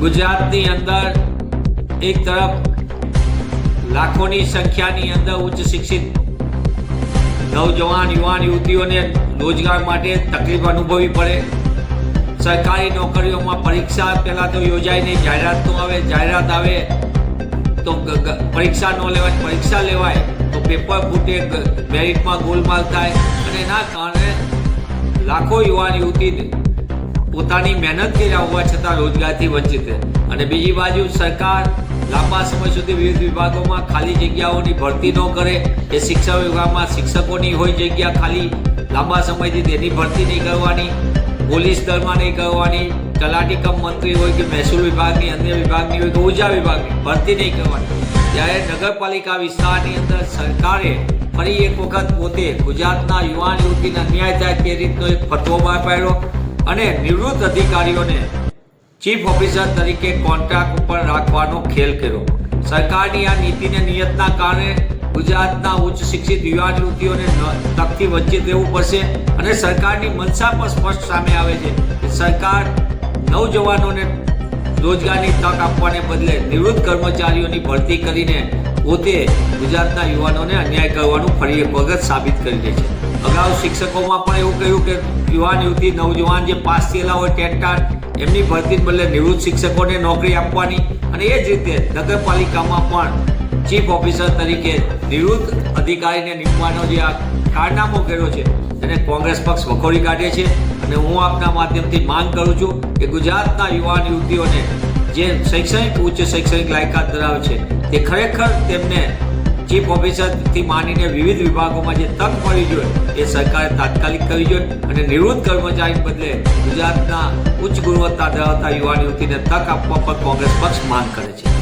ગુજરાતની અંદર એક તરફ લાખોની સંખ્યાની અંદર ઉચ્ચ શિક્ષિત નવજવાન, યુવાન યુવતીઓને રોજગાર માટે તકલીફ અનુભવવી પડે. સરકારી નોકરીઓમાં પરીક્ષા પહેલાં તો યોજાય નહીં, જાહેરાત તો આવે, જાહેરાત આવે. તો પરીક્ષા ન લેવાય, પરીક્ષા લેવાય તો પેપર ફૂટે મેરિટમાં ગોલમાલ થાય. અને એના કારણે લાખો યુવાન યુવતી પોતાની મહેનત કર્યા હોવા છતાં રોજગારથી વંચિત છે. અને બીજી બાજુ સરકાર લાંબા સમય સુધી વિવિધ વિભાગોમાં ખાલી જગ્યાઓની ભરતી ન કરે. એ શિક્ષણ વિભાગમાં શિક્ષકોની હોય જગ્યા ખાલી લાંબા સમયથી તેની ભરતી નહીં કરવાની, પોલીસ દળમાં નહીં કરવાની, તલાટી કમ મંત્રી હોય કે મહેસૂલ વિભાગની, અન્ય વિભાગની હોય કે ઊર્જા વિભાગની, ભરતી નહીં કરવાની. જ્યારે નગરપાલિકા વિસ્તારની અંદર સરકારે ફરી એક વખત પોતે ગુજરાતના યુવાન યુવતીને અન્યાય થાય તે રીતનો એક ફતવો બહાર પાડ્યો. અને નિવૃત્ત અધિકારીઓને ચીફ ઓફિસર તરીકે કોન્ટ્રાક્ટ ઉપર રાખવાનો ખેલ કર્યો. સરકારની આ નીતિને નિયતના કારણે ગુજરાતના ઉચ્ચ શિક્ષિત યુવાન યુવતીઓને તકથી વંચિત રહેવું પડશે અને સરકારની મનસા પણ સ્પષ્ટ સામે આવે છે કે સરકાર નવજવાનોને રોજગારની તક આપવાને બદલે નિવૃત્ત કર્મચારીઓની ભરતી કરીને પોતે ગુજરાતના યુવાનોને અન્યાય કરવાનું ફરી એક વખત સાબિત કરી દે છે. અગાઉ શિક્ષકોમાં પણ એવું કહ્યું કે યુવાન, યુવતી, નવજવાન જે પાસ થયેલા હોય ટેટ એમની ભરતી બદલે નિવૃત્ત શિક્ષકોને નોકરી આપવાની અને એ જ રીતે નગરપાલિકામાં પણ ચીફ ઓફિસર તરીકે નિવૃત્ત અધિકારીને નીમવાનો જે આ કારનામો કર્યો છે, તેને કોંગ્રેસ પક્ષ વખોડી કાઢે છે. અને હું આપના માધ્યમથી માંગ કરું છું કે ગુજરાતના યુવાન, યુવતીઓને જે શૈક્ષણિક, ઉચ્ચ શૈક્ષણિક લાયકાત ધરાવે છે, તે ખરેખર તેમને ચીફ ઓફિસરથી માનીને વિવિધ વિભાગોમાં જે તક મળવી જોઈએ, એ સરકારે તાત્કાલિક કરવી જોઈએ અને નિવૃત્ત કર્મચારી બદલે ગુજરાતના ઉચ્ચ ગુણવત્તા ધરાવતા યુવાન યુવતીને તક આપવા પર કોંગ્રેસ પક્ષ માંગ કરે છે.